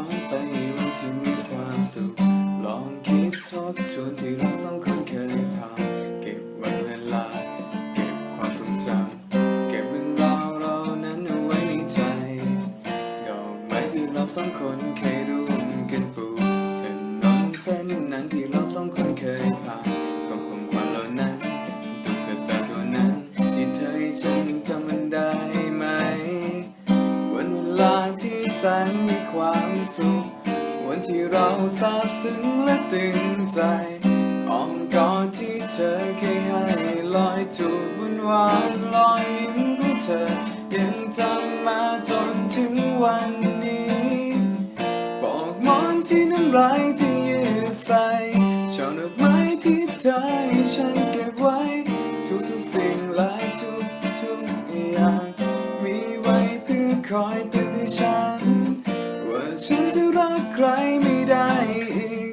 อนไปวันที่มีความสุข ลองคิดทบทวนที่เราสองคนเคยผ่านเก็บวันเวลา เก็บความทรงจำเก็บเรื่องราวเรานั้นเอาไว้ในใจ ดอกไม้ที่เราสองคนเคยร่วมกันปลูกถนนเส้นนั้นที่เราสองคนเคยผ่านความคงความเหล่านั้นตุ๊กตาตัวนั้นที่เธอให้ฉันจำมันได้ไหมวันเวลาที่แสนมีความ สุข วันที่เราซาบซึ้งและตึงใจอ้อมกอดที่เธอเคยให้ลอยจูบวันวานๆรอยยิ้มของเธอ ยังจำมาจนถึงวันนี้ บอกมอนที่น้ำลายที่ยืดใส่ช่อดอกไม้ที่เธอให้ฉันเก็บไว้ ทุกๆสิ่งและทุกๆอย่าง มีไว้เพื่อคอยเตือนให้ฉันว่า ฉันจะรักใครไม่ได้อีก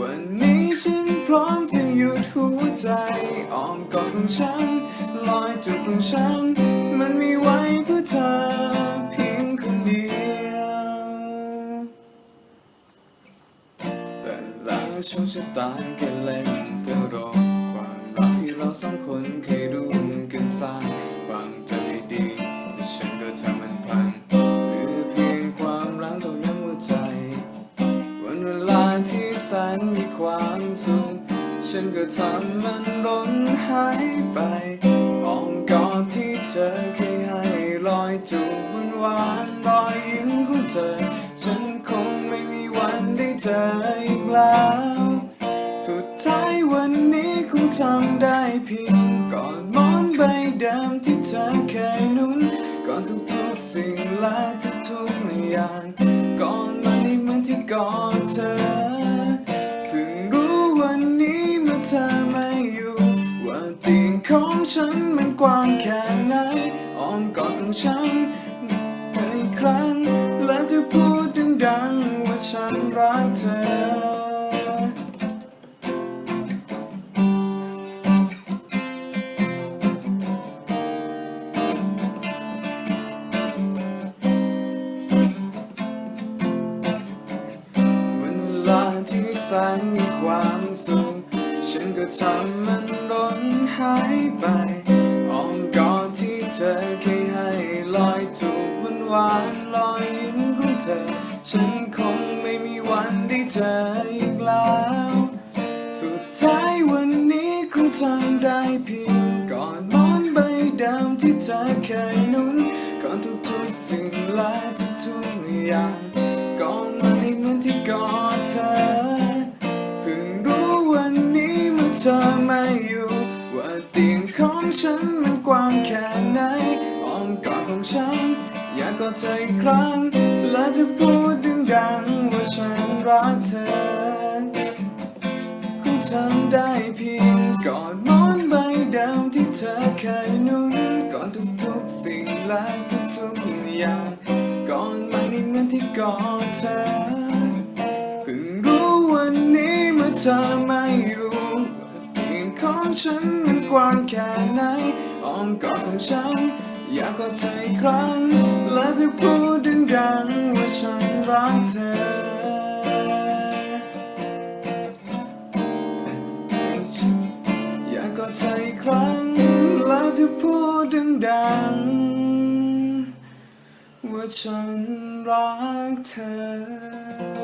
วันนี้ฉันพร้อมจะหยุดหัวใจอ้อมกอดของฉัน ลอยจูบของฉัน มันมีไว้เพื่อเธอเพียงคนเดียว แต่แล้วโชคชะตาก็เล่นเธอ แสนมีความสุข ฉันก็ทำมันล้นหายไปอ้อมกอดที่เธอเคยให้ลอยจูบวันวานรอยยิ้มของเธอ ฉันคงไม่มีวันได้เจออีกแล้ว สุดท้ายวันนี้คงทำได้เพียงก่อนมอนใบเดิมที่เธอเคยนุ่น ก่อนทุกๆสิ่งและทุกๆอย่าง ของฉันมันกว้างแค่ไหนอ้อมกอดของฉันอีกครั้ง และจะพูดดังๆว่าฉันรักเธอวันเวลาที่แสน ก็ทำมันล้นหายไปอ้อมกอดที่เธอเคยให้ลอยจูบวันวานๆรอยยิ้มของเธอ ฉันคงไม่มีวันได้เจออีกแล้ว สุดท้ายวันนี้คงทำได้เพียงก่อนมอนใบดิมที่เธอเคยนุ่นก่อนทุกๆสิ่งและทุกๆอย่าง ฉันมันกว้างแค่ไหนอ้อมกอดของฉัน อยากกอดเธออีกครั้ง และจะพูดดังๆว่าฉันรักเธอคงทำได้เพียงกอดมอนใบดิมที่เธอเคยนุ่นก่อนทุกๆสิ่งและทุกๆอย่างก่อนมันนี่เหมือนที่กอดเธอเพิ่งรู้วันนี้เมื่อเธอไม่อยู่เตียงของฉัน อ้อมกอดของฉัน อยากกอดเธออีกครั้ง และจะพูดดังๆว่าฉันรักเธอ อยากกอดเธออีกครั้ง และจะพูดดังๆว่าฉันรักเธอ